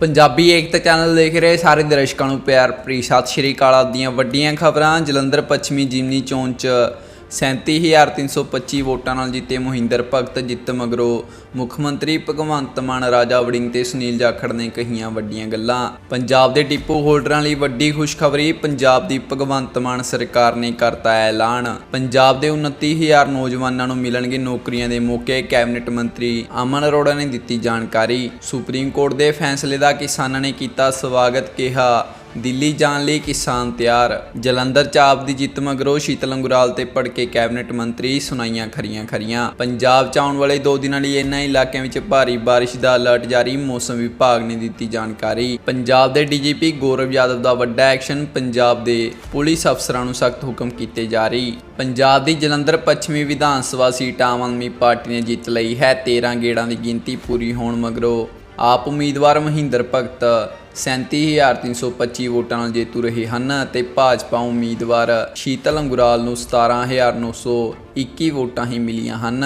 ਪੰਜਾਬੀ ਏਕਤਾ channel ਦੇਖ ਰਹੇ ਸਾਰੇ ਦਰਸ਼ਕਾਂ ਨੂੰ ਪਿਆਰ ਭਰੀ ਸਤਿ ਸ਼੍ਰੀ ਅਕਾਲ ਦੀਆਂ ਵੱਡੀਆਂ ਖਬਰਾਂ। ਜਲੰਧਰ ਪੱਛਮੀ ਜਿਮਨੀ ਚੋਣ ਚ 37325 ਵੋਟਾਂ ਨਾਲ ਜਿੱਤੇ ਮੋਹਿੰਦਰ ਭਗਤ, ਜਿੱਤ ਮਗਰੋਂ ਮੁੱਖ ਮੰਤਰੀ ਭਗਵੰਤ ਮਾਨ, ਰਾਜਾ ਵੜਿੰਗ ਤੇ ਸੁਨੀਲ ਜਾਖੜ ਨੇ ਕਹੀਆਂ ਵੱਡੀਆਂ ਗੱਲਾਂ। ਪੰਜਾਬ ਦੇ ਡਿਪੂ ਹੋਲਡਰਾਂ ਲਈ ਵੱਡੀ ਖੁਸ਼ਖਬਰੀ, ਪੰਜਾਬ ਦੀ ਭਗਵੰਤ ਮਾਨ ਸਰਕਾਰ ਨੇ ਕਰਤਾ ਐਲਾਨ। ਪੰਜਾਬ ਦੇ 29000 ਨੌਜਵਾਨਾਂ ਨੂੰ ਮਿਲਣਗੇ ਨੌਕਰੀਆਂ ਦੇ ਮੌਕੇ, ਕੈਬਨਿਟ ਮੰਤਰੀ ਅਮਨ ਅਰੋੜਾ ਨੇ ਦਿੱਤੀ ਜਾਣਕਾਰੀ। ਸੁਪਰੀਮ ਕੋਰਟ ਦੇ ਫੈਸਲੇ ਦਾ ਕਿਸਾਨਾਂ ਨੇ ਕੀਤਾ ਸਵਾਗਤ, ਕਿਹਾ ਦਿੱਲੀ ਜਾਣ ਲਈ ਕਿਸਾਨ ਤਿਆਰ। ਜਲੰਧਰ ਚ ਆਪ ਦੀ ਜਿੱਤ ਮਗਰੋਂ ਸ਼ੀਤਲ ਅੰਗੁਰਾਲ ਤੇ ਪੜਕੇ ਕੈਬਨਿਟ ਮੰਤਰੀ ਸੁਣਾਈਆਂ ਖਰੀਆਂ ਖਰੀਆਂ। ਪੰਜਾਬ ਚ ਆਉਣ ਵਾਲੇ 2 ਦਿਨਾਂ ਲਈ ਇਨ੍ਹਾਂ ਇਲਾਕਿਆਂ ਵਿੱਚ ਭਾਰੀ ਬਾਰਿਸ਼ ਦਾ ਅਲਰਟ ਜਾਰੀ, ਮੌਸਮ ਵਿਭਾਗ ਨੇ ਦਿੱਤੀ ਜਾਣਕਾਰੀ। ਪੰਜਾਬ ਦੇ ਡੀਜੀਪੀ ਗੌਰਵ ਯਾਦਵ ਦਾ ਵੱਡਾ ਐਕਸ਼ਨ, ਪੰਜਾਬ ਦੇ ਪੁਲਿਸ ਅਫਸਰਾਂ ਨੂੰ ਸਖਤ ਹੁਕਮ ਕੀਤੇ ਜਾਰੀ। ਪੰਜਾਬ ਦੀ ਜਲੰਧਰ ਪੱਛਮੀ ਵਿਧਾਨ ਸਭਾ ਸੀਟ ਆਮ ਆਦਮੀ ਪਾਰਟੀ ਨੇ ਜਿੱਤ ਲਈ ਹੈ। 13 ਗੇੜਾਂ ਦੀ ਗਿਣਤੀ ਪੂਰੀ ਹੋਣ ਮਗਰੋਂ ਆਪ ਉਮੀਦਵਾਰ ਮਹਿੰਦਰ ਭਗਤ 37325 ਵੋਟਾਂ ਨਾਲ ਜੇਤੂ ਰਹੇ ਹਨ ਅਤੇ ਭਾਜਪਾ ਉਮੀਦਵਾਰ ਸ਼ੀਤਲ ਅੰਗੁਰਾਲ ਨੂੰ 17921 ਵੋਟਾਂ ਹੀ ਮਿਲੀਆਂ ਹਨ।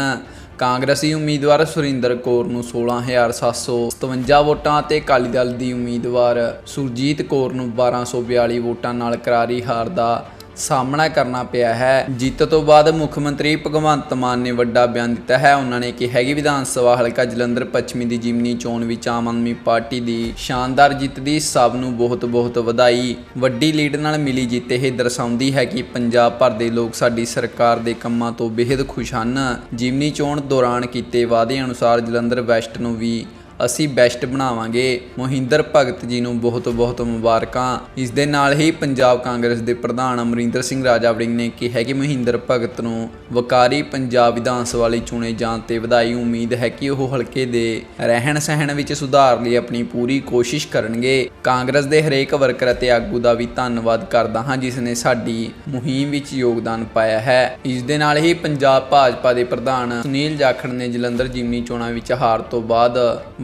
ਕਾਂਗਰਸੀ ਉਮੀਦਵਾਰ ਸੁਰਿੰਦਰ ਕੌਰ ਨੂੰ 16757 ਵੋਟਾਂ ਅਤੇ ਅਕਾਲੀ ਦਲ ਦੀ ਉਮੀਦਵਾਰ ਸੁਰਜੀਤ ਕੌਰ ਨੂੰ 1242 ਵੋਟਾਂ ਨਾਲ ਕਰਾਰੀ ਹਾਰ ਦਾ ਸਾਹਮਣਾ ਕਰਨਾ ਪਿਆ ਹੈ। ਜਿੱਤ ਤੋਂ ਬਾਅਦ ਮੁੱਖ ਮੰਤਰੀ ਭਗਵੰਤ ਮਾਨ ਨੇ ਵੱਡਾ ਬਿਆਨ ਦਿੱਤਾ ਹੈ। ਉਹਨਾਂ ਨੇ ਕਿਹਾ ਕਿ ਵਿਧਾਨ ਸਭਾ ਹਲਕਾ ਜਲੰਧਰ ਪੱਛਮੀ ਦੀ ਜਿਮਨੀ ਚੋਣ ਵਿੱਚ ਆਮ ਆਦਮੀ ਪਾਰਟੀ ਦੀ ਸ਼ਾਨਦਾਰ ਜਿੱਤ ਦੀ ਸਭ ਨੂੰ ਬਹੁਤ-ਬਹੁਤ ਵਧਾਈ। ਵੱਡੀ ਲੀਡ ਨਾਲ ਮਿਲੀ ਜਿੱਤ ਇਹ ਦਰਸਾਉਂਦੀ ਹੈ ਕਿ ਪੰਜਾਬ ਭਰ ਦੇ ਲੋਕ ਸਾਡੀ ਸਰਕਾਰ ਦੇ ਕੰਮਾਂ ਤੋਂ ਬੇहद ਖੁਸ਼ ਹਨ। ਜਿਮਨੀ ਚੋਣ ਦੌਰਾਨ ਕੀਤੇ ਵਾਅਦੇ ਅਨੁਸਾਰ ਜਲੰਧਰ ਵੈਸਟ ਨੂੰ ਵੀ ਅਸੀਂ ਬੈਸਟ ਬਣਾਵਾਂਗੇ। ਮੋਹਿੰਦਰ ਭਗਤ ਜੀ ਨੂੰ ਬਹੁਤ-ਬਹੁਤ ਮੁਬਾਰਕਾਂ। ਇਸ ਦੇ ਨਾਲ ਹੀ ਪੰਜਾਬ ਕਾਂਗਰਸ ਦੇ ਪ੍ਰਧਾਨ ਅਮਰਿੰਦਰ ਸਿੰਘ ਰਾਜਾ ਵੜਿੰਗ ਨੇ ਕਿਹਾ ਕਿ ਮੋਹਿੰਦਰ ਭਗਤ ਨੂੰ ਵਕਾਰੀ ਪੰਜਾਬ ਵਿਧਾਨ ਸਭਾ ਲਈ ਚੁਣੇ ਜਾਣ ਤੇ ਵਧਾਈ ਉਮੀਦ ਹੈ ਕਿ ਉਹ ਹਲਕੇ ਦੇ ਰਹਿਣ ਸਹਿਣ ਵਿੱਚ ਸੁਧਾਰ ਲਈ ਆਪਣੀ ਪੂਰੀ ਕੋਸ਼ਿਸ਼ ਕਰਨਗੇ। ਕਾਂਗਰਸ ਦੇ ਹਰੇਕ ਵਰਕਰ ਅਤੇ ਆਗੂ ਦਾ ਵੀ ਧੰਨਵਾਦ ਕਰਦਾ ਹਾਂ, ਜਿਸ ਨੇ ਸਾਡੀ ਮੁਹਿੰਮ ਵਿੱਚ ਯੋਗਦਾਨ ਪਾਇਆ ਹੈ। ਇਸ ਦੇ ਨਾਲ ਹੀ ਪੰਜਾਬ ਭਾਜਪਾ ਦੇ ਪ੍ਰਧਾਨ ਸੁਨੀਲ ਜਾਖੜ ਨੇ ਜਲੰਧਰ ਜਿਮਨੀ ਚੋਣਾਂ ਵਿੱਚ ਹਾਰ ਤੋਂ ਬਾਅਦ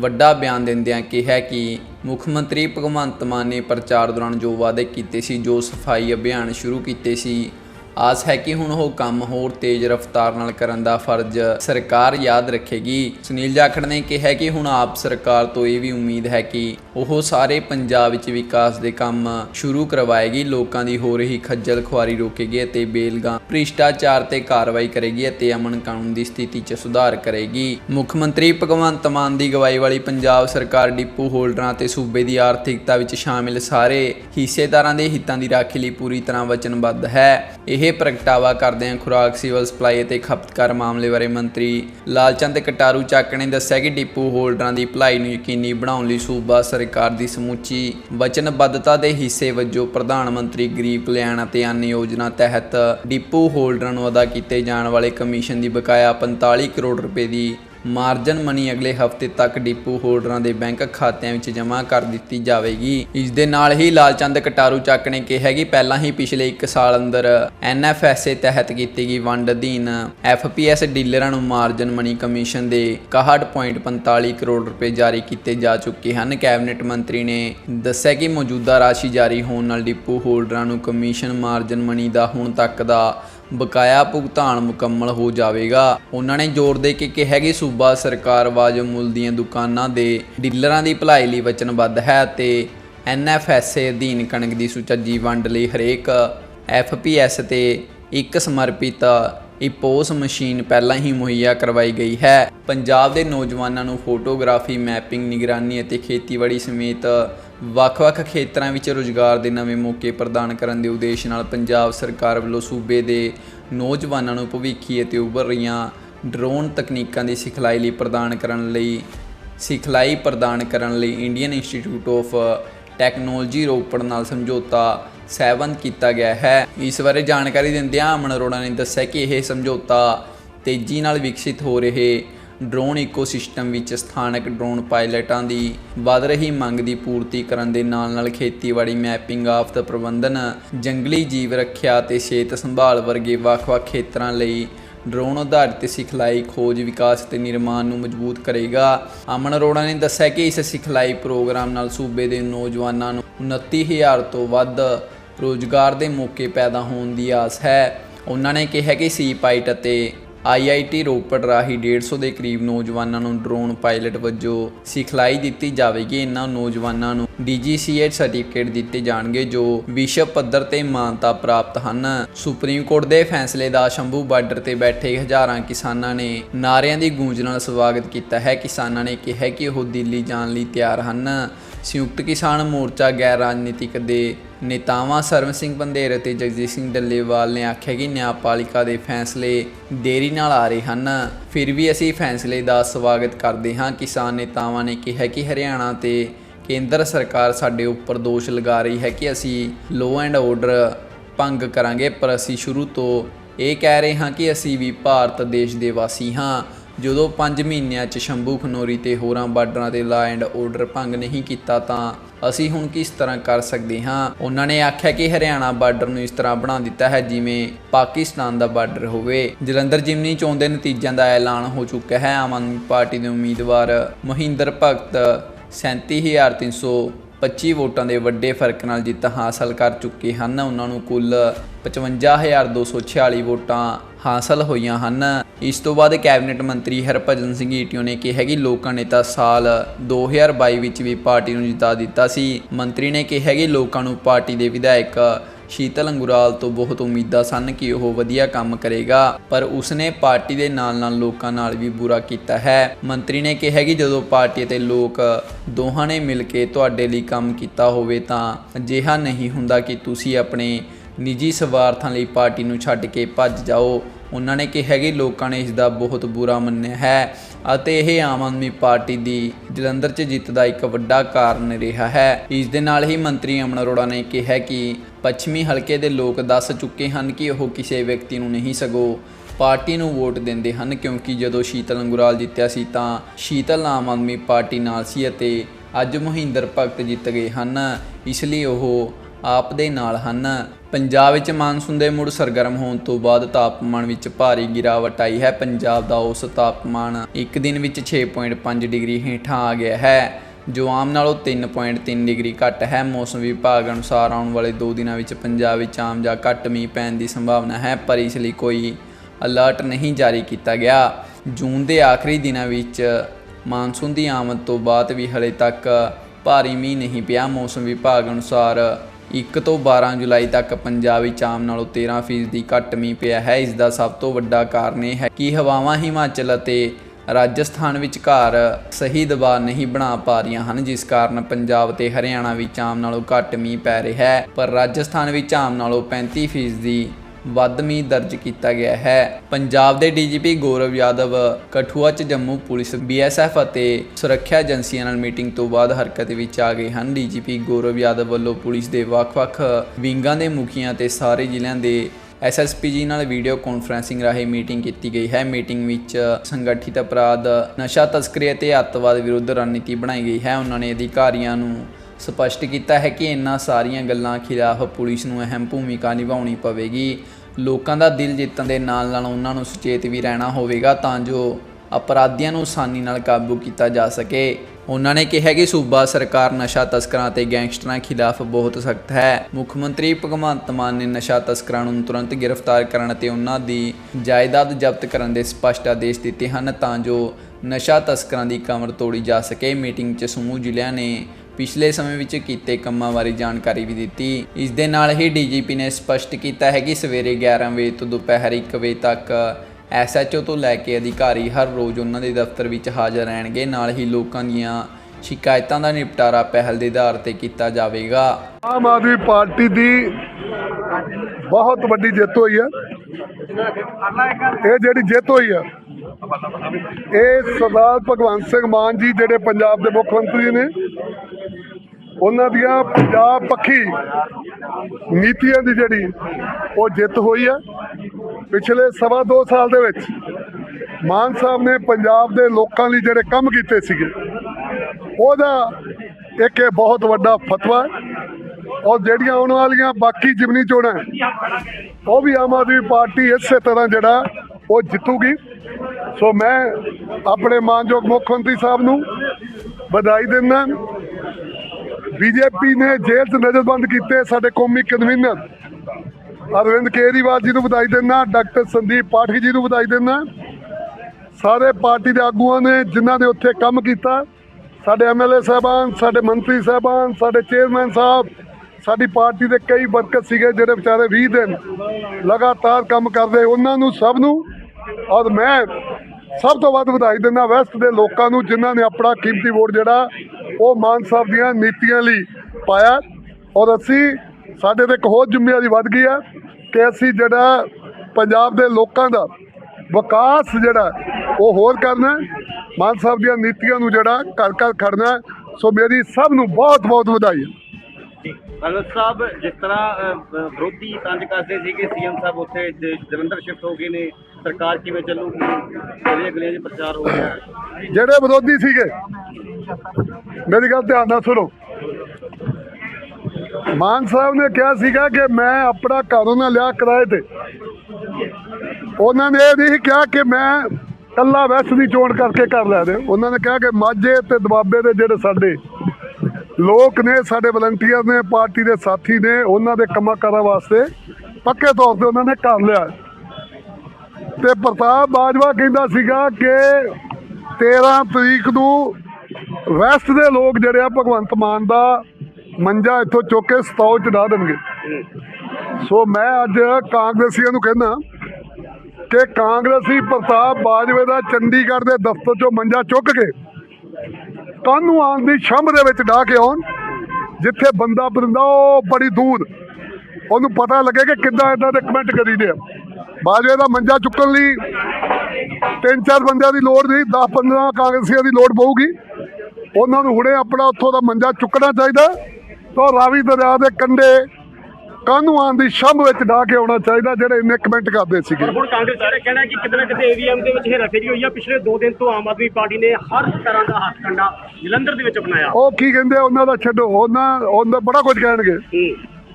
ਵੱਡਾ ਬਿਆਨ ਦਿੰਦਿਆਂ ਕਿਹਾ ਕਿ ਮੁੱਖ ਮੰਤਰੀ ਭਗਵੰਤ ਮਾਨ ਨੇ ਪ੍ਰਚਾਰ ਦੌਰਾਨ ਜੋ ਵਾਅਦੇ ਕੀਤੇ ਸੀ, ਜੋ ਸਫ਼ਾਈ ਅਭਿਆਨ ਸ਼ੁਰੂ ਕੀਤੇ ਸੀ, ਆਸ ਹੈ ਕਿ ਹੁਣ ਉਹ ਕੰਮ ਹੋਰ ਤੇਜ਼ ਰਫ਼ਤਾਰ ਨਾਲ ਕਰਨ ਦਾ ਫਰਜ਼ ਸਰਕਾਰ ਯਾਦ ਰੱਖੇਗੀ। ਸੁਨੀਲ ਜਾਖੜ ਨੇ ਕਿਹਾ ਕਿ ਹੁਣ ਆਪ ਸਰਕਾਰ ਤੋਂ ਇਹ ਵੀ ਉਮੀਦ ਹੈ ਕਿ ਉਹ ਸਾਰੇ ਪੰਜਾਬ ਵਿੱਚ ਵਿਕਾਸ ਦੇ ਕੰਮ ਸ਼ੁਰੂ ਕਰਵਾਏਗੀ, ਲੋਕਾਂ ਦੀ ਹੋ ਰਹੀ ਖੱਜਲ ਖੁਆਰੀ ਰੋਕੇਗੀ ਅਤੇ ਬੇਲਗਾ ਭ੍ਰਿਸ਼ਟਾਚਾਰ ਤੇ ਕਾਰਵਾਈ ਕਰੇਗੀ ਅਤੇ ਅਮਨ ਕਾਨੂੰਨ ਦੀ ਸਥਿਤੀ 'ਚ ਸੁਧਾਰ ਕਰੇਗੀ। ਮੁੱਖ ਮੰਤਰੀ ਭਗਵੰਤ ਮਾਨ ਦੀ ਅਗਵਾਈ ਵਾਲੀ ਪੰਜਾਬ ਸਰਕਾਰ ਡਿਪੂ ਹੋਲਡਰਾਂ ਤੇ ਸੂਬੇ ਦੀ ਆਰਥਿਕਤਾ ਵਿੱਚ ਸ਼ਾਮਿਲ ਸਾਰੇ ਹਿੱਸੇਦਾਰਾਂ ਦੇ ਹਿੱਤਾਂ ਦੀ ਰਾਖੀ ਲਈ ਪੂਰੀ ਤਰ੍ਹਾਂ ਵਚਨਬੱਧ ਹੈ। ਇਹ ਪ੍ਰਗਟਾਵਾ ਕਰਦਿਆਂ ਖੁਰਾਕ, ਸਿਵਲ ਸਪਲਾਈ ਅਤੇ ਖਪਤਕਾਰ ਮਾਮਲੇ ਬਾਰੇ ਮੰਤਰੀ ਲਾਲਚੰਦ ਕਟਾਰੂ ਚੱਕ ਨੇ ਦੱਸਿਆ ਕਿ ਡਿਪੂ ਹੋਲਡਰਾਂ ਦੀ ਭਲਾਈ ਨੂੰ ਯਕੀਨੀ ਬਣਾਉਣ ਲਈ ਸੂਬਾ ਸਰਕਾਰ ਸਰਕਾਰ ਦੀ ਸਮੁੱਚੀ ਵਚਨਬੱਧਤਾ ਦੇ ਹਿੱਸੇ ਵਜੋਂ ਪ੍ਰਧਾਨ ਮੰਤਰੀ ਗਰੀਬ ਕਲਿਆਣ ਅਤੇ ਅੰਨ ਯੋਜਨਾ ਤਹਿਤ ਡਿਪੂ ਹੋਲਡਰਾਂ ਨੂੰ ਅਦਾ ਕੀਤੇ ਜਾਣ ਵਾਲੇ ਕਮਿਸ਼ਨ ਦੀ ਬਕਾਇਆ 45 ਕਰੋੜ ਰੁਪਏ ਦੀ ਮਾਰਜਨ ਮਨੀ ਅਗਲੇ ਹਫ਼ਤੇ ਤੱਕ ਡਿਪੂ ਹੋਲਡਰਾਂ ਦੇ ਬੈਂਕ ਖਾਤਿਆਂ ਵਿੱਚ ਜਮ੍ਹਾਂ ਕਰ ਦਿੱਤੀ ਜਾਵੇਗੀ। ਇਸ ਦੇ ਨਾਲ ਹੀ ਲਾਲਚੰਦ ਕਟਾਰੂ ਚੱਕ ਨੇ ਕਿਹਾ ਕਿ ਪਹਿਲਾਂ ਹੀ ਪਿਛਲੇ 1 ਸਾਲ ਅੰਦਰ ਐਨਐਫਐਸਏ ਤਹਿਤ ਕੀਤੀ ਗਈ ਵੰਡ ਅਧੀਨ ਐਫਪੀਐਸ ਡੀਲਰਾਂ ਨੂੰ ਮਾਰਜਨ ਮਨੀ ਕਮਿਸ਼ਨ ਦੇ 61.45 ਕਰੋੜ ਰੁਪਏ ਜਾਰੀ ਕੀਤੇ ਜਾ ਚੁੱਕੇ ਹਨ। ਕੈਬਨਿਟ ਮੰਤਰੀ ਨੇ ਦੱਸਿਆ ਕਿ ਮੌਜੂਦਾ ਰਾਸ਼ੀ ਜਾਰੀ ਹੋਣ ਨਾਲ ਡਿਪੂ ਹੋਲਡਰਾਂ ਨੂੰ ਕਮਿਸ਼ਨ ਮਾਰਜਨ ਮਨੀ ਦਾ ਹੁਣ ਤੱਕ ਦਾ ਬਕਾਇਆ ਭੁਗਤਾਨ ਮੁਕੰਮਲ ਹੋ ਜਾਵੇਗਾ। ਉਹਨਾਂ ਨੇ ਜ਼ੋਰ ਦੇ ਕੇ ਕਿਹਾ ਕਿ ਸੂਬਾ ਸਰਕਾਰ ਵਾਜਬ ਮੁੱਲ ਦੀਆਂ ਦੁਕਾਨਾਂ ਦੇ ਡੀਲਰਾਂ ਦੀ ਭਲਾਈ ਲਈ ਵਚਨਬੱਧ ਹੈ ਅਤੇ ਐਨਐਫਐਸਏ ਅਧੀਨ ਕਣਕ ਦੀ ਸੁਚੱਜੀ ਵੰਡ ਲਈ ਹਰੇਕ ਐਫਪੀਐਸ ਤੇ ਇੱਕ ਸਮਰਪਿਤ ਇਪੋਸ ਮਸ਼ੀਨ ਪਹਿਲਾਂ ਹੀ ਮੁਹੱਈਆ ਕਰਵਾਈ ਗਈ ਹੈ। ਪੰਜਾਬ ਦੇ ਨੌਜਵਾਨਾਂ ਨੂੰ ਫੋਟੋਗ੍ਰਾਫੀ, ਮੈਪਿੰਗ, ਨਿਗਰਾਨੀ ਅਤੇ ਖੇਤੀਬਾੜੀ ਸਮੇਤ ਵੱਖ-ਵੱਖ ਖੇਤਰਾਂ ਵਿੱਚ ਰੁਜ਼ਗਾਰ ਦੇ ਨਵੇਂ ਮੌਕੇ ਪ੍ਰਦਾਨ ਕਰਨ ਦੇ ਉਦੇਸ਼ ਨਾਲ ਪੰਜਾਬ ਸਰਕਾਰ ਵੱਲੋਂ ਸੂਬੇ ਦੇ ਨੌਜਵਾਨਾਂ ਨੂੰ ਭਵਿੱਖੀ ਅਤੇ ਉੱਭਰ ਰਹੀਆਂ ਡਰੋਨ ਤਕਨੀਕਾਂ ਦੀ ਸਿਖਲਾਈ ਲਈ ਪ੍ਰਦਾਨ ਕਰਨ ਲਈ, ਸਿਖਲਾਈ ਪ੍ਰਦਾਨ ਕਰਨ ਲਈ Indian institute of technology Ropar ਨਾਲ ਸਮਝੌਤਾ ਸਹਿਬੰਦ ਕੀਤਾ ਗਿਆ ਹੈ। ਇਸ ਬਾਰੇ ਜਾਣਕਾਰੀ ਦਿੰਦਿਆਂ ਅਮਨ ਅਰੋੜਾ ਨੇ ਦੱਸਿਆ ਕਿ ਇਹ ਸਮਝੌਤਾ ਤੇਜ਼ੀ ਨਾਲ ਵਿਕਸਿਤ ਹੋ ਰਹੇ ਡਰੋਨ ਇਕੋਸਿਸਟਮ ਵਿੱਚ ਸਥਾਨਕ ਡਰੋਨ ਪਾਇਲਟਾਂ ਦੀ ਵੱਧ ਰਹੀ ਮੰਗ ਦੀ ਪੂਰਤੀ ਕਰਨ ਦੇ ਨਾਲ-ਨਾਲ ਖੇਤੀਬਾੜੀ, ਮੈਪਿੰਗ, ਆਫਤ ਪ੍ਰਬੰਧਨ, ਜੰਗਲੀ ਜੀਵ ਰੱਖਿਆ ਅਤੇ ਸਿਹਤ ਸੰਭਾਲ ਵਰਗੇ ਵੱਖ-ਵੱਖ ਖੇਤਰਾਂ ਲਈ ਡਰੋਨ ਆਧਾਰਿਤ ਸਿਖਲਾਈ ਖੋਜ ਵਿਕਾਸ ਤੇ ਨਿਰਮਾਣ ਨੂੰ ਮਜ਼ਬੂਤ ਕਰੇਗਾ। ਅਮਨ ਅਰੋੜਾ ਨੇ ਦੱਸਿਆ ਕਿ ਇਸ ਸਿਖਲਾਈ ਪ੍ਰੋਗਰਾਮ ਨਾਲ ਸੂਬੇ ਦੇ ਨੌਜਵਾਨਾਂ ਨੂੰ 29000 ਤੋਂ ਵੱਧ ਰੋਜ਼ਗਾਰ ਦੇ ਮੌਕੇ ਪੈਦਾ ਹੋਣ ਦੀ ਆਸ ਹੈ। ਉਹਨਾਂ ਨੇ ਕਿਹਾ ਕਿ ਸੀ ਪਾਈਟ ਅਤੇ ਆਈਆਈਟੀ ਰੋਪੜ ਰਾਹੀਂ 150 ਦੇ ਕਰੀਬ ਨੌਜਵਾਨਾਂ ਨੂੰ ਡਰੋਨ ਪਾਇਲਟ ਵਜੋਂ ਸਿਖਲਾਈ ਦਿੱਤੀ ਜਾਵੇਗੀ। ਇਹਨਾਂ ਨੌਜਵਾਨਾਂ ਨੂੰ ਡੀਜੀਸੀਏ ਸਰਟੀਫਿਕੇਟ ਦਿੱਤੇ ਜਾਣਗੇ, ਜੋ ਵਿਸ਼ਵ ਪੱਧਰ ਤੇ ਮਾਨਤਾ ਪ੍ਰਾਪਤ ਹਨ। ਸੁਪਰੀਮ ਕੋਰਟ ਦੇ ਫੈਸਲੇ ਦਾ ਸ਼ੰਭੂ ਬਾਰਡਰ ਤੇ ਬੈਠੇ ਹਜ਼ਾਰਾਂ ਕਿਸਾਨਾਂ ਨੇ ਨਾਰਿਆਂ ਦੀ ਗੂੰਜ ਨਾਲ ਸਵਾਗਤ ਕੀਤਾ ਹੈ। ਕਿਸਾਨਾਂ ਨੇ ਕਿਹਾ ਕਿ ਉਹ ਦਿੱਲੀ ਜਾਣ ਲਈ ਤਿਆਰ ਹਨ। ਸੰਯੁਕਤ ਕਿਸਾਨ ਮੋਰਚਾ ਗੈਰ ਰਾਜਨੀਤਿਕ ਦੇ ਨੇਤਾਵਾਂ ਸਰਵ ਸਿੰਘ ਬੰਦੇਰ ਅਤੇ ਜਗਜੀਤ ਸਿੰਘ ਡੱਲੇਵਾਲ ਨੇ ਆਖਿਆ ਕਿ ਨਿਆਂਪਾਲਿਕਾ ਦੇ ਫੈਸਲੇ ਦੇਰੀ ਨਾਲ ਆ ਰਹੇ ਹਨ। ਫਿਰ ਵੀ ਅਸੀਂ ਫੈਸਲੇ ਦਾ ਸਵਾਗਤ ਕਰਦੇ ਹਾਂ। ਕਿਸਾਨ ਨੇਤਾਵਾਂ ਨੇ ਕਿਹਾ ਕਿ ਹਰਿਆਣਾ ਤੇ ਕੇਂਦਰ ਸਰਕਾਰ ਸਾਡੇ ਉੱਪਰ ਦੋਸ਼ ਲਗਾ ਰਹੀ ਹੈ ਕਿ ਅਸੀਂ ਲੋ ਐਂਡ ਆਰਡਰ ਭੰਗ ਕਰਾਂਗੇ। ਪਰ ਅਸੀਂ ਸ਼ੁਰੂ ਤੋਂ ਇਹ ਕਹਿ ਰਹੇ ਹਾਂ ਕਿ ਅਸੀਂ ਵੀ ਭਾਰਤ ਦੇਸ਼ ਦੇ ਵਾਸੀ ਹਾਂ। ਜਦੋਂ 5 ਮਹੀਨਿਆਂ 'ਚ ਸ਼ੰਭੂ ਖਨੋਰੀ ਤੇ ਹੋਰਾਂ ਬਾਰਡਰਾਂ ਤੇ ਲਾ ਐਂਡ ਆਰਡਰ ਭੰਗ ਨਹੀਂ ਕੀਤਾ ਤਾਂ ਅਸੀਂ ਹੁਣ ਕਿਸ ਤਰ੍ਹਾਂ ਕਰ ਸਕਦੇ ਹਾਂ? ਉਹਨਾਂ ਨੇ ਆਖਿਆ ਕਿ ਹਰਿਆਣਾ ਬਾਰਡਰ ਨੂੰ ਇਸ ਤਰ੍ਹਾਂ ਬਣਾ ਦਿੱਤਾ ਹੈ ਜਿਵੇਂ ਪਾਕਿਸਤਾਨ ਦਾ ਬਾਰਡਰ ਹੋਵੇ। ਜਲੰਧਰ ਜਿਮਨੀ ਚੋਣ ਦੇ ਨਤੀਜਿਆਂ ਦਾ ਐਲਾਨ ਹੋ ਚੁੱਕਾ ਹੈ। ਆਮ ਆਦਮੀ ਪਾਰਟੀ ਦੇ ਉਮੀਦਵਾਰ ਮਹਿੰਦਰ ਭਗਤ 37325 ਵੋਟਾਂ ਦੇ ਵੱਡੇ ਫ਼ਰਕ ਨਾਲ ਜਿੱਤ ਹਾਸਲ ਕਰ ਚੁੱਕੇ ਹਨ। ਉਹਨਾਂ ਨੂੰ ਕੁੱਲ 55246 ਵੋਟਾਂ ਹਾਸਲ ਹੋਈਆਂ ਹਨ। ਇਸ ਤੋਂ ਬਾਅਦ ਕੈਬਨਿਟ ਮੰਤਰੀ ਹਰਭਜਨ ਸਿੰਘ ਈਟੀਓ ਨੇ ਕਿਹਾ ਕਿ ਲੋਕਾਂ ਨੇ ਤਾਂ ਸਾਲ 2022 ਵਿੱਚ ਵੀ ਪਾਰਟੀ ਨੂੰ ਜਿਤਾ ਦਿੱਤਾ ਸੀ। ਮੰਤਰੀ ਨੇ ਕਿਹਾ ਕਿ ਲੋਕਾਂ ਨੂੰ ਪਾਰਟੀ ਦੇ ਵਿਧਾਇਕ ਸ਼ੀਤਲ ਅੰਗੁਰਾਲ ਤੋਂ ਬਹੁਤ ਉਮੀਦਾਂ ਸਨ ਕਿ ਉਹ ਵਧੀਆ ਕੰਮ ਕਰੇਗਾ, ਪਰ ਉਸਨੇ ਪਾਰਟੀ ਦੇ ਨਾਲ-ਨਾਲ ਲੋਕਾਂ ਨਾਲ ਵੀ ਬੁਰਾ ਕੀਤਾ ਹੈ। ਮੰਤਰੀ ਨੇ ਕਿਹਾ ਕਿ ਜਦੋਂ ਪਾਰਟੀ ਅਤੇ ਲੋਕ ਦੋਹਾਂ ਨੇ ਮਿਲ ਕੇ ਤੁਹਾਡੇ ਲਈ ਕੰਮ ਕੀਤਾ ਹੋਵੇ ਤਾਂ ਅਜਿਹਾ ਨਹੀਂ ਹੁੰਦਾ ਕਿ ਤੁਸੀਂ ਆਪਣੇ ਨਿੱਜੀ ਸਵਾਰਥਾਂ ਲਈ ਪਾਰਟੀ ਨੂੰ ਛੱਡ ਕੇ ਭੱਜ ਜਾਓ। ਉਹਨਾਂ ਨੇ ਕਿਹਾ ਕਿ ਲੋਕਾਂ ਨੇ ਇਸ ਦਾ ਬਹੁਤ ਬੁਰਾ ਮੰਨਿਆ ਹੈ ਅਤੇ ਇਹ ਆਮ ਆਦਮੀ ਪਾਰਟੀ ਦੀ ਜਲੰਧਰ 'ਚ ਜਿੱਤ ਦਾ ਇੱਕ ਵੱਡਾ ਕਾਰਨ ਰਿਹਾ ਹੈ। ਇਸ ਦੇ ਨਾਲ ਹੀ ਮੰਤਰੀ ਅਮਨ ਅਰੋੜਾ ਨੇ ਕਿਹਾ ਕਿ ਪੱਛਮੀ ਹਲਕੇ ਦੇ ਲੋਕ ਦੱਸ ਚੁੱਕੇ ਹਨ ਕਿ ਉਹ ਕਿਸੇ ਵਿਅਕਤੀ ਨੂੰ ਨਹੀਂ ਸਗੋਂ ਪਾਰਟੀ ਨੂੰ ਵੋਟ ਦਿੰਦੇ ਹਨ ਕਿਉਂਕਿ ਜਦੋਂ ਸ਼ੀਤਲ ਅੰਗੁਰਾਲ ਜਿੱਤਿਆ ਸੀ ਤਾਂ ਸ਼ੀਤਲ ਆਮ ਆਦਮੀ ਪਾਰਟੀ ਨਾਲ ਸੀ ਅਤੇ ਅੱਜ ਮੋਹਿੰਦਰ ਭਗਤ ਜਿੱਤ ਗਏ ਹਨ। ਇਸ ਲਈ ਉਹ ਆਪ ਦੇ ਨਾਲ ਹਨ। ਪੰਜਾਬ ਵਿੱਚ ਮਾਨਸੂਨ ਦੇ ਮੁੜ ਸਰਗਰਮ ਹੋਣ ਤੋਂ ਬਾਅਦ ਤਾਪਮਾਨ ਵਿੱਚ ਭਾਰੀ ਗਿਰਾਵਟ ਆਈ ਹੈ। ਪੰਜਾਬ ਦਾ ਔਸਤ ਤਾਪਮਾਨ ਇੱਕ ਦਿਨ ਵਿੱਚ 6.5 ਡਿਗਰੀ ਹੇਠਾਂ ਆ ਗਿਆ ਹੈ, ਜੋ ਆਮ ਨਾਲੋਂ 3.3 ਡਿਗਰੀ ਘੱਟ ਹੈ। ਮੌਸਮ ਵਿਭਾਗ ਅਨੁਸਾਰ ਆਉਣ ਵਾਲੇ 2 ਦਿਨਾਂ ਵਿੱਚ ਪੰਜਾਬ ਵਿੱਚ ਆਮ ਜਾਂ ਘੱਟ ਮੀਂਹ ਪੈਣ ਦੀ ਸੰਭਾਵਨਾ ਹੈ, ਪਰ ਇਸ ਲਈ ਕੋਈ ਅਲਰਟ ਨਹੀਂ ਜਾਰੀ ਕੀਤਾ ਗਿਆ। ਜੂਨ ਦੇ ਆਖਰੀ ਦਿਨਾਂ ਵਿੱਚ ਮਾਨਸੂਨ ਦੀ ਆਮਦ ਤੋਂ ਬਾਅਦ ਵੀ ਹਲੇ ਤੱਕ ਭਾਰੀ ਮੀਂਹ ਨਹੀਂ ਪਿਆ। ਮੌਸਮ ਵਿਭਾਗ ਅਨੁਸਾਰ 1 ਤੋਂ 12 ਜੁਲਾਈ ਤੱਕ ਪੰਜਾਬ ਵਿੱਚ ਆਮ ਨਾਲੋਂ 13% ਫੀਸਦੀ ਘੱਟ ਮੀਂਹ ਪਿਆ ਹੈ। ਇਸ ਦਾ ਸਭ ਤੋਂ ਵੱਡਾ ਕਾਰਨ ਇਹ ਹੈ ਕਿ ਹਵਾਵਾਂ ਹਿਮਾਚਲ ਅਤੇ ਰਾਜਸਥਾਨ ਵਿਚਕਾਰ ਸਹੀ ਦਬਾਅ ਨਹੀਂ ਬਣਾ ਪਾ ਰਹੀਆਂ ਹਨ, ਜਿਸ ਕਾਰਨ ਪੰਜਾਬ ਤੇ ਹਰਿਆਣਾ ਵਿੱਚ ਆਮ ਨਾਲੋਂ ਘੱਟ ਮੀਂਹ ਪੈ ਰਿਹਾ ਹੈ। ਪਰ ਰਾਜਸਥਾਨ ਵਿੱਚ ਆਮ ਨਾਲੋਂ 35% ਫੀਸਦੀ ਵੱਧ ਮੀਂਹ ਦਰਜ ਕੀਤਾ ਗਿਆ ਹੈ। ਪੰਜਾਬ ਦੇ ਡੀਜੀਪੀ ਗੌਰਵ ਯਾਦਵ ਕਠੂਆ 'ਚ ਜੰਮੂ ਪੁਲਿਸ ਬੀਐਸਐਫ ਅਤੇ ਸੁਰੱਖਿਆ ਏਜੰਸੀਆਂ ਨਾਲ ਮੀਟਿੰਗ ਤੋਂ ਬਾਅਦ ਹਰਕਤ ਵਿੱਚ ਆ ਗਏ ਹਨ। ਡੀਜੀਪੀ ਗੌਰਵ ਯਾਦਵ ਵੱਲੋਂ ਪੁਲਿਸ ਦੇ ਵੱਖ-ਵੱਖ ਵਿੰਗਾਂ ਦੇ ਮੁਖੀਆਂ ਤੇ ਸਾਰੇ ਜ਼ਿਲ੍ਹਿਆਂ ਦੇ ਐਸਐਸਪੀ ਜੀ ਨਾਲ ਵੀਡੀਓ ਕਾਨਫਰੈਂਸਿੰਗ ਰਾਹੀਂ ਮੀਟਿੰਗ ਕੀਤੀ ਗਈ ਹੈ। ਮੀਟਿੰਗ ਵਿੱਚ ਸੰਗਠਿਤ ਅਪਰਾਧ, ਨਸ਼ਾ ਤਸਕਰੀ ਅਤੇ ਅੱਤਵਾਦ ਵਿਰੁੱਧ ਰਣਨੀਤੀ ਬਣਾਈ ਗਈ ਹੈ। ਉਹਨਾਂ ਨੇ ਅਧਿਕਾਰੀਆਂ ਨੂੰ ਸਪਸ਼ਟ ਕੀਤਾ ਹੈ ਕਿ ਇਹਨਾਂ ਸਾਰੀਆਂ ਗੱਲਾਂ ਖਿਲਾਫ ਪੁਲਿਸ ਨੂੰ ਅਹਿਮ ਭੂਮਿਕਾ ਨਿਭਾਉਣੀ ਪਵੇਗੀ। ਲੋਕਾਂ ਦਾ ਦਿਲ ਜਿੱਤਣ ਦੇ ਨਾਲ ਨਾਲ ਉਹਨਾਂ ਨੂੰ ਸੁਚੇਤ ਵੀ ਰਹਿਣਾ ਹੋਵੇਗਾ ਤਾਂ ਜੋ ਅਪਰਾਧੀਆਂ ਨੂੰ ਆਸਾਨੀ ਨਾਲ ਕਾਬੂ ਕੀਤਾ ਜਾ ਸਕੇ। ਉਹਨਾਂ ਨੇ ਕਿਹਾ ਕਿ ਸੂਬਾ ਸਰਕਾਰ ਨਸ਼ਾ ਤਸਕਰਾਂ ਤੇ ਗੈਂਗਸਟਰਾਂ ਖਿਲਾਫ ਬਹੁਤ ਸਖਤ ਹੈ। ਮੁੱਖ ਮੰਤਰੀ ਭਗਵੰਤ ਮਾਨ ਨੇ ਨਸ਼ਾ ਤਸਕਰਾਂ ਨੂੰ ਤੁਰੰਤ ਗ੍ਰਿਫਤਾਰ ਕਰਨ ਅਤੇ ਉਹਨਾਂ ਦੀ ਜਾਇਦਾਦ ਜ਼ਬਤ ਕਰਨ ਦੇ ਸਪਸ਼ਟ ਆਦੇਸ਼ ਦਿੱਤੇ ਹਨ ਤਾਂ ਜੋ ਨਸ਼ਾ ਤਸਕਰਾਂ ਦੀ ਕਮਰ ਤੋੜੀ ਜਾ ਸਕੇ। ਮੀਟਿੰਗ 'ਚ ਸਮੂਹ ਜ਼ਿਲ੍ਹਿਆਂ ਨੇ ਪਿਛਲੇ ਸਮੇਂ ਵਿੱਚ ਕੀਤੇ ਕੰਮਾਂ ਬਾਰੇ ਜਾਣਕਾਰੀ ਵੀ ਦਿੱਤੀ। ਇਸ ਦੇ ਨਾਲ ਹੀ ਡੀਜੀਪੀ ਨੇ ਸਪਸ਼ਟ ਕੀਤਾ ਹੈ ਕਿ ਸਵੇਰੇ 11 ਵਜੇ ਤੋਂ ਦੁਪਹਿਰ 1 ਵਜੇ ਤੱਕ ਐਸਐਚਓ ਤੋਂ ਲੈ ਕੇ ਅਧਿਕਾਰੀ ਹਰ ਰੋਜ਼ ਉਹਨਾਂ ਦੇ ਦਫ਼ਤਰ ਵਿੱਚ ਹਾਜ਼ਰ ਰਹਿਣਗੇ। ਨਾਲ ਹੀ ਲੋਕਾਂ ਦੀਆਂ ਸ਼ਿਕਾਇਤਾਂ ਦਾ ਨਿਪਟਾਰਾ ਪਹਿਲ ਦੇ ਆਧਾਰ ਤੇ ਕੀਤਾ ਜਾਵੇਗਾ। ਆਮ ਆਦਮੀ ਪਾਰਟੀ ਦੀ ਬਹੁਤ ਵੱਡੀ ਜਿੱਤ ਹੋਈ ਹੈ। ਇਹ ਜਿਹੜੀ ਜਿੱਤ ਹੋਈ ਹੈ ਇਹ ਸਰਦਾਰ ਭਗਵੰਤ ਸਿੰਘ ਮਾਨ ਜੀ, ਜਿਹੜੇ ਪੰਜਾਬ ਦੇ ਮੁੱਖ ਮੰਤਰੀ ਨੇ ਉਹਨਾਂ ਦੀਆਂ ਪੰਜਾਬ ਪੱਖੀ ਨੀਤੀਆਂ ਦੀ ਜਿਹੜੀ ਉਹ ਜਿੱਤ ਹੋਈ ਹੈ ਪਿਛਲੇ ਸਵਾ ਦੋ ਸਾਲ ਦੇ ਵਿੱਚ ਮਾਨ ਸਾਹਿਬ ਨੇ ਪੰਜਾਬ ਦੇ ਲੋਕਾਂ ਲਈ ਜਿਹੜੇ ਕੰਮ ਕੀਤੇ ਸੀਗੇ, ਉਹਦਾ ਇੱਕ ਇਹ ਬਹੁਤ ਵੱਡਾ ਫਤਵਾ ਔਰ ਜਿਹੜੀਆਂ ਆਉਣ ਵਾਲੀਆਂ ਬਾਕੀ ਜਿਮਨੀ ਚੋਣਾਂ ਉਹ ਵੀ ਆਮ ਆਦਮੀ ਪਾਰਟੀ ਇਸੇ ਤਰ੍ਹਾਂ ਜਿਹੜਾ ਉਹ ਜਿੱਤੂਗੀ। ਸੋ ਮੈਂ ਆਪਣੇ ਮਾਨਯੋਗ ਮੁੱਖ ਮੰਤਰੀ ਸਾਹਿਬ ਨੂੰ ਵਧਾਈ ਦਿੰਦਾ। ਬੀਜੇਪੀ ਨੇ ਜੇਲ੍ਹ 'ਚ ਨਜ਼ਰਬੰਦ ਕੀਤੇ ਸਾਡੇ ਕੌਮੀ ਕਨਵੀਨਰ। ਅਰਵਿੰਦ ਕੇਜਰੀਵਾਲ ਜੀ ਨੂੰ ਵਧਾਈ ਦਿੰਦਾ, ਡਾਕਟਰ ਸੰਦੀਪ ਪਾਠਕ ਜੀ ਨੂੰ ਵਧਾਈ ਦਿੰਦਾ। ਸਾਰੇ ਪਾਰਟੀ ਦੇ ਆਗੂਆਂ ਨੇ ਜਿਨ੍ਹਾਂ ਨੇ ਉੱਥੇ ਕੰਮ ਕੀਤਾ, ਸਾਡੇ ਐਮਐਲਏ ਸਾਹਿਬਾਨ, ਸਾਡੇ ਮੰਤਰੀ ਸਾਹਿਬਾਨ, ਸਾਡੇ ਚੇਅਰਮੈਨ ਸਾਹਿਬ, ਸਾਡੀ ਪਾਰਟੀ ਦੇ ਕਈ ਵਰਕਰ ਸੀਗੇ ਜਿਹੜੇ ਵਿਚਾਰੇ 20 ਦਿਨ ਲਗਾਤਾਰ ਕੰਮ ਕਰਦੇ, ਉਹਨਾਂ ਨੂੰ ਸਭ ਨੂੰ ਔਰ ਮੈਂ ਸਭ ਤੋਂ ਵੱਧ ਵਧਾਈ ਦਿੰਦਾ ਵੈਸਟ ਦੇ ਲੋਕਾਂ ਨੂੰ, ਜਿਨ੍ਹਾਂ ਨੇ ਆਪਣਾ ਕੀਮਤੀ ਵੋਟ ਜਿਹੜਾ, ਉਹ ਮਾਨ ਸਾਹਿਬ ਦੀਆਂ ਨੀਤੀਆਂ ਲਈ ਪਾਇਆ। ਔਰ ਅਸੀਂ, ਸਾਡੇ ਤੇ ਇੱਕ ਹੋਰ ਜ਼ਿੰਮੇਵਾਰੀ ਵੱਧ ਗਈ ਹੈ ਕਿ ਅਸੀਂ ਜਿਹੜਾ ਪੰਜਾਬ ਦੇ ਲੋਕਾਂ ਦਾ ਵਿਕਾਸ ਜਿਹੜਾ, ਉਹ ਹੋਰ ਕਰਨਾ ਮਾਨ ਸਾਹਿਬ ਦੀਆਂ ਨੀਤੀਆਂ ਨੂੰ ਜਿਹੜਾ ਘਰ ਘਰ ਖੜਨਾ ਸੋ ਮੇਰੀ ਸਭ ਨੂੰ ਬਹੁਤ ਬਹੁਤ ਵਧਾਈ ਹੈ ਭਗਤ ਸਾਹਿਬ, ਜਿਸ ਤਰ੍ਹਾਂ ਵਿਰੋਧੀ ਤੰਜ ਕਰਦੇ ਸੀ ਸੀਐਮ ਸਾਹਿਬ ਉੱਥੇ ਜਲੰਧਰ ਸ਼ਿਫਟ ਹੋ ਗਏ ਨੇ। ਸਰਕਾਰ ਕਿਵੇਂ ਚੱਲੂਗੀ? ਗਲੀਆਂ ਗਲੀਆਂ 'ਚ ਪ੍ਰਚਾਰ ਹੋ ਰਿਹਾ ਜਿਹੜੇ ਵਿਰੋਧੀ ਸੀਗੇ, ਮੇਰੀ ਗੱਲ ਧਿਆਨ ਨਾਲ ਸੁਣੋ। ਮਾਨ ਸਾਹਿਬ ਨੇ ਕਿਹਾ ਸੀਗਾ ਕਿ ਮੈਂ ਆਪਣਾ ਘਰ ਉਹਨਾਂ ਲਿਆ ਕਿਰਾਏ ਤੇ। ਉਹਨਾਂ ਨੇ ਇਹ ਨਹੀਂ ਕਿਹਾ ਕਿ ਮੈਂ ਕੱਲਾ ਵੈਸ ਦੀ ਚੋਣ ਕਰਕੇ ਕਰ ਲੈ ਦੇ ਉਹਨਾਂ ਨੇ ਕਿਹਾ ਕਿ ਮਾਝੇ ਤੇ ਦਬਾਬੇ ਦੇ ਜਿਹੜੇ ਸਾਡੇ ਲੋਕ ਨੇ, ਸਾਡੇ ਵਲੰਟੀਅਰ ਨੇ, ਪਾਰਟੀ ਦੇ ਸਾਥੀ ਨੇ, ਉਹਨਾਂ ਦੇ ਕੰਮਾਂ ਕਾਰਾਂ ਵਾਸਤੇ ਪੱਕੇ ਤੌਰ ਤੇ ਉਹਨਾਂ ਨੇ ਕਰ ਲਿਆ। ਤੇ ਪ੍ਰਤਾਪ ਬਾਜਵਾ ਕਹਿੰਦਾ ਸੀਗਾ ਕਿ 13 ਤਰੀਕ ਨੂੰ ਵੈਸਟ ਦੇ ਲੋਕ ਜਿਹੜੇ ਆ ਭਗਵੰਤ ਮਾਨ ਦਾ ਮੰਜਾ ਇੱਥੋਂ ਚੁੱਕ ਕੇ ਸਤੌਜ ਚ ਡਾ ਦੇਣਗੇ। ਸੋ ਮੈਂ ਅੱਜ ਕਾਂਗਰਸੀਆਂ ਨੂੰ ਕਹਿੰਦਾ ਕਿ ਕਾਂਗਰਸੀ ਪ੍ਰਤਾਪ ਬਾਜਵੇ ਦਾ ਚੰਡੀਗੜ੍ਹ ਦੇ ਦਫ਼ਤਰ ਚੋਂ ਮੰਜਾ ਚੁੱਕ ਕੇ ਕਾਨੂੰ ਆਉਣ ਦੀ ਛੰਭ ਦੇ ਵਿੱਚ ਡਾ ਕੇ ਆਉਣ, ਜਿੱਥੇ ਬੰਦਾ ਬਰਿੰਦਾ ਉਹ ਬੜੀ ਦੂਰ। ਉਹਨੂੰ ਪਤਾ ਲੱਗੇ ਕਿ ਕਿੱਦਾਂ ਇਦਾਂ ਦੇ ਕਮੈਂਟ ਕਰੀਦੇ ਆ। ਬਾਜਵੇ ਦਾ ਮੰਜਾ ਚੁੱਕਣ ਲਈ ਤਿੰਨ ਚਾਰ ਬੰਦਿਆਂ ਦੀ ਲੋੜ ਨਹੀਂ 10 15 ਕਾਂਗਰਸੀਆਂ ਦੀ ਲੋੜ ਪਊਗੀ। ਉਹਨਾਂ ਨੂੰ ਹੁਣੇ ਆਪਣਾ ਉੱਥੋਂ ਦਾ ਮੰਜਾ ਚੁੱਕਣਾ ਚਾਹੀਦਾ। ਤਾਂ ਰਾਵੀ ਦਰਿਆ ਦੇ ਕੰਢੇ ਕਾਨੂੰ ਆਉਣ ਦੀ ਛੰਭ ਵਿੱਚ ਡਾ ਕੇ ਆਉਣਾ ਚਾਹੀਦਾ ਜਿਹੜੇ ਇੰਨੇ ਕਮੈਂਟ ਕਰਦੇ ਸੀਗੇ। ਹੁਣ ਕਾਂਗਰਸ ਦਾ ਕਹਿਣਾ ਕਿ ਕਿਤੇ ਨਾ ਕਿਤੇ ਏਵੀਐਮ ਦੇ ਵਿੱਚ ਹੇਰਾਫੇਰੀ ਹੋਈ ਆ। ਪਿਛਲੇ 2 ਦਿਨ ਤੋਂ ਆਮ ਆਦਮੀ ਪਾਰਟੀ ਨੇ ਹਰ ਤਰ੍ਹਾਂ ਦਾ ਹੱਥ ਕੰਡਾ ਜਲੰਧਰ ਦੇ ਵਿੱਚ ਅਪਣਾਇਆ। ਉਹ ਕੀ ਕਹਿੰਦੇ ਉਹਨਾਂ ਦਾ ਛੱਡੋ। ਉਹਨਾਂ ਉਹਨਾਂ ਬੜਾ ਕੁਝ ਕਹਿਣਗੇ।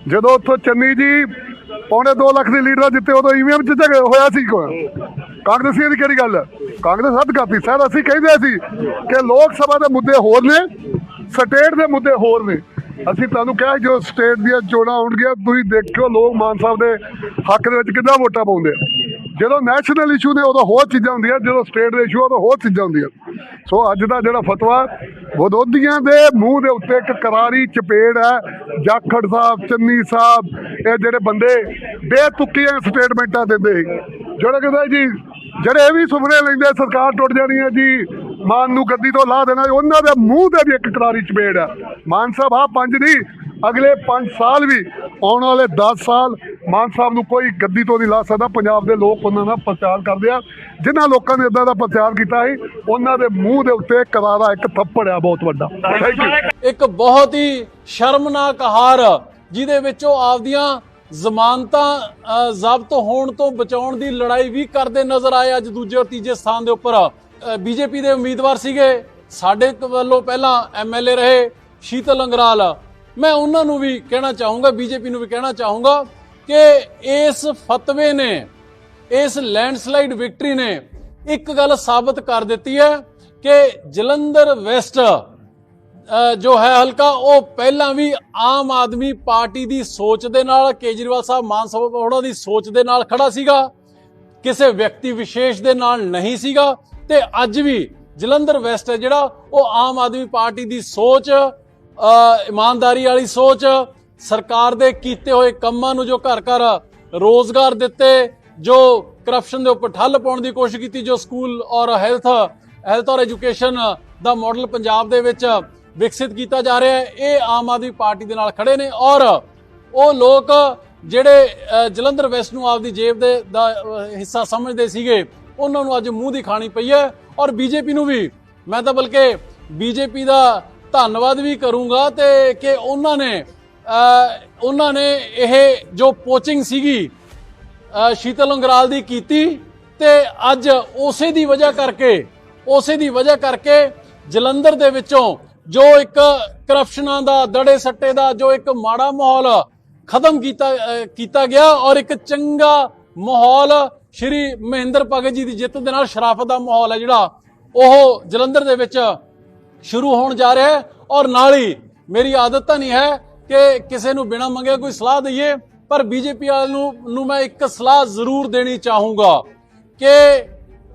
ਜਦੋਂ ਉੱਥੋਂ ਚੰਨੀ ਜੀ ਪੌਣੇ 2 ਲੱਖ ਦੀ ਲੀਡਰ ਜਿੱਤੇ ਉਦੋਂ ਈਵੀਐਮ ਚ ਝਗੜਾ ਹੋਇਆ ਸੀ ਕੋਈ? ਕਾਂਗਰਸੀਆਂ ਦੀ ਕਿਹੜੀ ਗੱਲ? ਹੈ ਕਾਂਗਰਸ ਹੱਦ ਕਰਤੀ। ਸਰ ਅਸੀਂ ਕਹਿੰਦੇ ਸੀ ਕਿ ਲੋਕ ਸਭਾ ਦੇ ਮੁੱਦੇ ਹੋਰ ਨੇ, ਸਟੇਟ ਦੇ ਮੁੱਦੇ ਹੋਰ ਨੇ। ਅਸੀਂ ਤੁਹਾਨੂੰ ਕਿਹਾ ਜੋ ਸਟੇਟ ਦੀਆਂ ਚੋਣਾਂ ਹੋਣਗੀਆਂ, ਤੁਸੀਂ ਦੇਖਿਓ ਲੋਕ ਮਾਨ ਸਾਹਿਬ ਦੇ ਹੱਕ ਦੇ ਵਿੱਚ ਕਿੱਦਾਂ ਵੋਟਾਂ ਪਾਉਂਦੇ ਆ। ਜਦੋਂ ਨੈਸ਼ਨਲ ਇਸ਼ੂ ਨੇ, ਉਦੋਂ ਹੋਰ ਚੀਜ਼ਾਂ ਹੁੰਦੀਆਂ, ਜਦੋਂ ਸਟੇਟ ਦੇ ਇਸ਼ੂ ਉਦੋਂ ਹੋਰ ਚੀਜ਼ਾਂ ਹੁੰਦੀਆਂ। ਸੋ ਅੱਜ ਦਾ ਜਿਹੜਾ ਫਤਵਾ, ਵਿਰੋਧੀਆਂ ਦੇ ਮੂੰਹ ਦੇ ਉੱਤੇ ਇੱਕ ਕਰਾਰੀ ਚਪੇੜ ਹੈ, ਜਾਖੜ ਸਾਹਿਬ, ਚੰਨੀ ਸਾਹਿਬ, ਇਹ ਜਿਹੜੇ ਬੰਦੇ ਬੇਤੁਕੀਆਂ ਸਟੇਟਮੈਂਟਾਂ ਦਿੰਦੇ ਸੀ। ਜਿਹੜੇ ਕਹਿੰਦੇ ਜੀ, ਜਿਹੜੇ ਇਹ ਵੀ ਸੁਪਨੇ ਲੈਂਦੇ, ਸਰਕਾਰ ਟੁੱਟ ਜਾਣੀ ਹੈ ਜੀ, ਮਾਨ ਨੂੰ ਗੱਦੀ ਤੋਂ ਲਾ ਦੇਣਾ, ਉਹਨਾਂ ਦੇ ਮੂੰਹ ਤੇ ਵੀ ਇੱਕ ਕਰਾਰੀ ਚਪੇੜ ਹੈ। ਮਾਨ ਸਾਹਿਬ ਆ ਪੰਜ ਨਹੀਂ, ਅਗਲੇ 5 ਸਾਲ ਵੀ, ਆਉਣ ਵਾਲੇ 10 ਸਾਲ ਮਾਨ ਸਾਹਿਬ ਨੂੰ ਕੋਈ ਗੱਦੀ ਤੋਂ ਨਹੀਂ ਲਾ ਸਕਦਾ। ਪੰਜਾਬ ਦੇ ਲੋਕ ਉਹਨਾਂ ਦਾ ਪ੍ਰਚਾਰ ਕਰਦੇ ਆ। ਜਿਨ੍ਹਾਂ ਲੋਕਾਂ ਨੇ ਇਦਾਂ ਦਾ ਪ੍ਰਚਾਰ ਕੀਤਾ ਸੀ, ਉਹਨਾਂ ਦੇ ਮੂੰਹ ਦੇ ਉੱਤੇ ਕਰਾਰਾ ਇੱਕ ਥੱਪੜ ਆ, ਬਹੁਤ ਵੱਡਾ। ਥੈਂਕ ਯੂ ਇੱਕ ਬਹੁਤ ਹੀ ਸ਼ਰਮਨਾਕ ਹਾਰ, ਜਿਹਦੇ ਵਿੱਚ ਉਹ ਆਪਦੀਆਂ ਜ਼ਮਾਨਤਾਂ ਜ਼ਬਤ ਹੋਣ ਤੋਂ ਬਚਾਉਣ ਦੀ ਲੜਾਈ ਵੀ ਕਰਦੇ ਨਜ਼ਰ ਆਏ। ਅੱਜ ਦੂਜੇ ਔਰ ਤੀਜੇ ਸਥਾਨ ਦੇ ਉੱਪਰ ਬੀਜੇਪੀ ਦੇ ਉਮੀਦਵਾਰ ਸੀਗੇ। ਸਾਡੇ ਵੱਲੋਂ ਪਹਿਲਾਂ ਐਮਐਲਏ ਰਹੇ ਸ਼ੀਤਲ ਅੰਗਰਾਲ। ਮੈਂ ਉਹਨਾਂ ਨੂੰ ਵੀ ਕਹਿਣਾ ਚਾਹੂੰਗਾ, ਬੀਜੇਪੀ ਨੂੰ ਵੀ ਕਹਿਣਾ ਚਾਹੂੰਗਾ। ਕਿ ਇਸ ਫਤਵੇ ਨੇ, ਇਸ ਲੈਂਡਸਲਾਈਡ ਵਿਕਟਰੀ ਨੇ ਇੱਕ ਗੱਲ ਸਾਬਤ ਕਰ ਦਿੱਤੀ ਹੈ ਕਿ ਜਲੰਧਰ ਵੈਸਟ ਜੋ ਹੈ ਹਲਕਾ, ਉਹ ਪਹਿਲਾਂ ਵੀ ਆਮ ਆਦਮੀ ਪਾਰਟੀ ਦੀ ਸੋਚ ਦੇ ਨਾਲ, ਕੇਜਰੀਵਾਲ ਸਾਹਿਬ ਮਾਨ ਸਾਹਿਬ ਉਹਨਾਂ ਦੀ ਸੋਚ ਦੇ ਨਾਲ ਖੜਾ ਸੀਗਾ, ਕਿਸੇ ਵਿਅਕਤੀ ਵਿਸ਼ੇਸ਼ ਦੇ ਨਾਲ ਨਹੀਂ ਸੀਗਾ, ਤੇ ਅੱਜ ਵੀ ਜਲੰਧਰ ਵੈਸਟ ਹੈ ਜਿਹੜਾ, ਉਹ ਆਮ ਆਦਮੀ ਪਾਰਟੀ ਦੀ ਸੋਚ ਇਮਾਨਦਾਰੀ ਵਾਲੀ ਸੋਚ ਸਰਕਾਰ ਦੇ ਕੀਤੇ ਹੋਏ ਕੰਮਾਂ ਨੂੰ ਜੋ ਘਰ ਘਰ ਰੋਜ਼ਗਾਰ ਦਿੱਤੇ, ਜੋ ਕਰਪਸ਼ਨ ਦੇ ਉੱਪਰ ਠੱਲ ਪਾਉਣ ਦੀ ਕੋਸ਼ਿਸ਼ ਕੀਤੀ, ਜੋ ਸਕੂਲ ਔਰ ਹੈਲਥ ਹੈਲਥ ਔਰ ਐਜੂਕੇਸ਼ਨ ਦਾ ਮਾਡਲ ਪੰਜਾਬ ਦੇ ਵਿੱਚ ਵਿਕਸਿਤ ਕੀਤਾ ਜਾ ਰਿਹਾ ਹੈ, ਇਹ ਆਮ ਆਦਮੀ ਪਾਰਟੀ ਦੇ ਨਾਲ ਖੜੇ ਨੇ ਔਰ ਉਹ ਲੋਕ ਜਿਹੜੇ ਜਲੰਧਰ ਵੈਸਟ ਨੂੰ ਆਪਦੀ ਜੇਬ ਦੇ, ਦਾ ਹਿੱਸਾ ਸਮਝਦੇ ਸੀਗੇ, ਉਹਨਾਂ ਨੂੰ ਅੱਜ ਮੂੰਹ ਦੀ ਖਾਣੀ ਪਈ ਹੈ ਔਰ ਬੀਜੇਪੀ ਨੂੰ ਵੀ। ਮੈਂ ਤਾਂ ਬਲਕਿ ਬੀਜੇਪੀ ਦਾ ਧੰਨਵਾਦ ਵੀ ਕਰੂੰਗਾ ਤੇ ਕਿ ਉਹਨਾਂ ਨੇ ਉਹਨਾਂ ਨੇ ਇਹ ਜੋ ਪੋਚਿੰਗ ਸੀਗੀ ਸ਼ੀਤਲ ਅੰਗਰਾਲ ਦੀ ਕੀਤੀ ਤੇ ਅੱਜ ਉਸੇ ਦੀ ਵਜ੍ਹਾ ਕਰਕੇ, ਉਸੇ ਦੀ ਵਜ੍ਹਾ ਕਰਕੇ ਜਲੰਧਰ ਦੇ ਵਿੱਚੋਂ ਜੋ ਇੱਕ ਕਰਪਸ਼ਨਾਂ ਦਾ, ਦੜੇ ਸੱਟੇ ਦਾ ਜੋ ਇੱਕ ਮਾੜਾ ਮਾਹੌਲ ਖਤਮ ਕੀਤਾ ਕੀਤਾ ਗਿਆ ਔਰ ਇੱਕ ਚੰਗਾ ਮਾਹੌਲ ਸ਼੍ਰੀ ਮਹਿੰਦਰ ਭਗਤ ਜੀ ਦੀ ਜਿੱਤ ਦੇ ਨਾਲ ਸ਼ਰਾਫਤ ਦਾ ਮਾਹੌਲ ਹੈ ਜਿਹੜਾ, ਉਹ ਜਲੰਧਰ ਦੇ ਵਿੱਚ ਸ਼ੁਰੂ ਹੋਣ ਜਾ ਰਿਹਾ ਹੈ ਔਰ ਨਾਲ ਹੀ ਮੇਰੀ ਆਦਤ ਤਾਂ ਨਹੀਂ ਹੈ ਕਿ ਕਿਸੇ ਨੂੰ ਬਿਨਾਂ ਮੰਗੇ ਕੋਈ ਸਲਾਹ ਦਈਏ, ਪਰ ਬੀਜੇਪੀ ਵਾਲ ਨੂੰ ਨੂੰ ਮੈਂ ਇੱਕ ਸਲਾਹ ਜ਼ਰੂਰ ਦੇਣੀ ਚਾਹੂੰਗਾ ਕਿ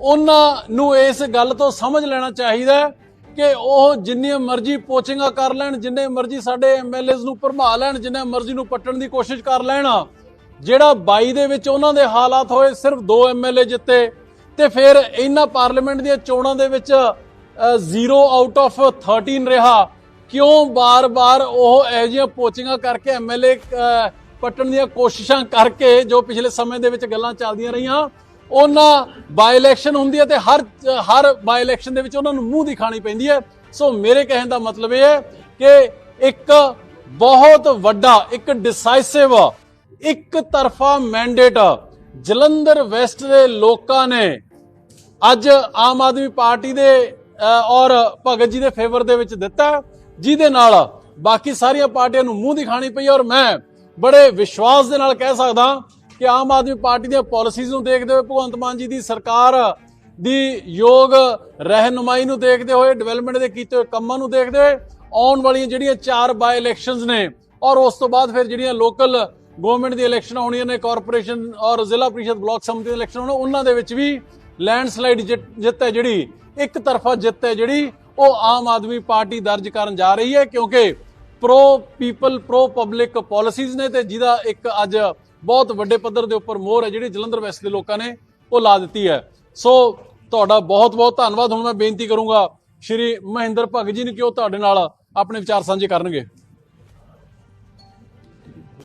ਉਹਨਾਂ ਨੂੰ ਇਸ ਗੱਲ ਤੋਂ ਸਮਝ ਲੈਣਾ ਚਾਹੀਦਾ ਕਿ ਉਹ ਜਿੰਨੀਆਂ ਮਰਜ਼ੀ ਪੋਚਿੰਗਾਂ ਕਰ ਲੈਣ, ਜਿੰਨੇ ਮਰਜ਼ੀ ਸਾਡੇ ਐਮਐਲਏਜ਼ ਨੂੰ ਭਰਮਾ ਲੈਣ, ਜਿੰਨੇ ਮਰਜ਼ੀ ਨੂੰ ਪੱਟਣ ਦੀ ਕੋਸ਼ਿਸ਼ ਕਰ ਲੈਣ, ਜਿਹੜਾ 22 ਦੇ ਵਿੱਚ ਉਹਨਾਂ ਦੇ ਹਾਲਾਤ ਹੋਏ ਸਿਰਫ ਦੋ ਐਮਐਲਏ ਜਿੱਤੇ ਤੇ ਫਿਰ ਇਹਨਾਂ ਪਾਰਲੀਮੈਂਟ ਦੀਆਂ ਚੋਣਾਂ ਦੇ ਵਿੱਚ 0 ਆਊਟ ਆਫ 13 ਰਿਹਾ। ਕਿਉਂ ਬਾਰ-ਬਾਰ ਉਹ ਇਹੋ ਜਿਹੀਆਂ ਪੋਚਿੰਗਾਂ ਕਰਕੇ ਐਮਐਲਏ ਪੱਟਣ ਦੀਆਂ ਕੋਸ਼ਿਸ਼ਾਂ ਕਰਕੇ ਜੋ ਪਿਛਲੇ ਸਮੇਂ ਦੇ ਵਿੱਚ ਗੱਲਾਂ ਚੱਲਦੀਆਂ ਰਹੀਆਂ, ਉਹਨਾਂ ਬਾਈ ਇਲੈਕਸ਼ਨ ਹੁੰਦੀ ਹੈ ਤੇ ਹਰ ਹਰ ਬਾਈ ਇਲੈਕਸ਼ਨ ਦੇ ਵਿੱਚ ਉਹਨਾਂ ਨੂੰ ਮੂੰਹ ਦਿਖਾਣੀ ਪੈਂਦੀ ਹੈ। ਸੋ ਮੇਰੇ ਕਹਿਣ ਦਾ ਮਤਲਬ ਇਹ ਹੈ ਕਿ ਇੱਕ ਬਹੁਤ ਵੱਡਾ, ਇੱਕ ਡਿਸਾਈਸਿਵ ਇੱਕ ਤਰਫਾ ਮੈਂਡੇਟ ਜਲੰਧਰ ਵੈਸਟ ਦੇ ਲੋਕਾਂ ਨੇ ਅੱਜ ਆਮ ਆਦਮੀ ਪਾਰਟੀ ਦੇ ਔਰ ਭਗਤ ਜੀ ਦੇ ਫੇਵਰ ਦੇ ਵਿੱਚ ਦਿੱਤਾ। ਜਿਹਦੇ ਨਾਲ ਬਾਕੀ ਸਾਰੀਆਂ ਪਾਰਟੀਆਂ ਨੂੰ ਮੂੰਹ ਦਿਖਾਣੀ ਪਈ ਔਰ ਮੈਂ ਬੜੇ ਵਿਸ਼ਵਾਸ ਦੇ ਨਾਲ ਕਹਿ ਸਕਦਾ ਕਿ ਆਮ ਆਦਮੀ ਪਾਰਟੀ ਦੀਆਂ ਪਾਲਿਸੀਜ਼ ਨੂੰ ਦੇਖਦੇ ਹੋਏ ਭਗਵੰਤ ਮਾਨ ਜੀ ਦੀ ਸਰਕਾਰ ਦੀ ਯੋਗ ਰਹਿਨੁਮਾਈ ਨੂੰ ਦੇਖਦੇ ਹੋਏ ਡਿਵੈਲਪਮੈਂਟ ਦੇ ਕੀਤੇ ਹੋਏ ਕੰਮਾਂ ਨੂੰ ਦੇਖਦੇ ਹੋਏ, ਆਉਣ ਵਾਲੀਆਂ ਜਿਹੜੀਆਂ ਚਾਰ ਬਾਈ ਇਲੈਕਸ਼ਨਸ ਨੇ ਔਰ ਉਸ ਤੋਂ ਬਾਅਦ ਫਿਰ ਜਿਹੜੀਆਂ ਲੋਕਲ ਗਵਰਨਮੈਂਟ ਦੀ ਇਲੈਕਸ਼ਨ ਹੋਣੀਆਂ ਨੇ ਕਾਰਪੋਰੇਸ਼ਨ ਔਰ ਜ਼ਿਲ੍ਹਾ ਪ੍ਰੀਸ਼ਦ ਬਲਾਕ ਸਮਿਤੀ ਦੀ ਇਲੈਕਸ਼ਨ ਹੋਣਾ, ਉਹਨਾਂ ਦੇ ਵਿੱਚ ਵੀ ਲੈਂਡਸਲਾਈਡ ਜਿੱਤ ਹੈ ਜਿਹੜੀ, ਇੱਕ ਤਰਫਾ ਜਿੱਤ ਹੈ ਜਿਹੜੀ ਉਹ ਆਮ ਆਦਮੀ ਪਾਰਟੀ ਦਰਜ ਕਰਨ ਜਾ ਰਹੀ ਹੈ ਕਿਉਂਕਿ pro people pro public policies ਨੇ ਤੇ ਜਿਹਦਾ ਇੱਕ ਅੱਜ ਬਹੁਤ ਵੱਡੇ ਪੱਧਰ ਦੇ ਉੱਪਰ ਮੋਹਰ ਹੈ, ਜਿਹੜੀ ਜਲੰਧਰ ਵੈਸਟ ਦੇ ਲੋਕਾਂ ਨੇ ਉਹ ਲਾ ਦਿੱਤੀ ਹੈ। ਸੋ ਤੁਹਾਡਾ ਬਹੁਤ ਬਹੁਤ ਧੰਨਵਾਦ। ਹੁਣ ਮੈਂ ਬੇਨਤੀ ਕਰੂੰਗਾ, ਸ਼੍ਰੀ ਮਹਿੰਦਰ ਭਗਤ ਜੀ ਨੂੰ ਕਿ ਉਹ ਤੁਹਾਡੇ ਨਾਲ ਆਪਣੇ ਵਿਚਾਰ ਸਾਂਝੇ ਕਰਨਗੇ।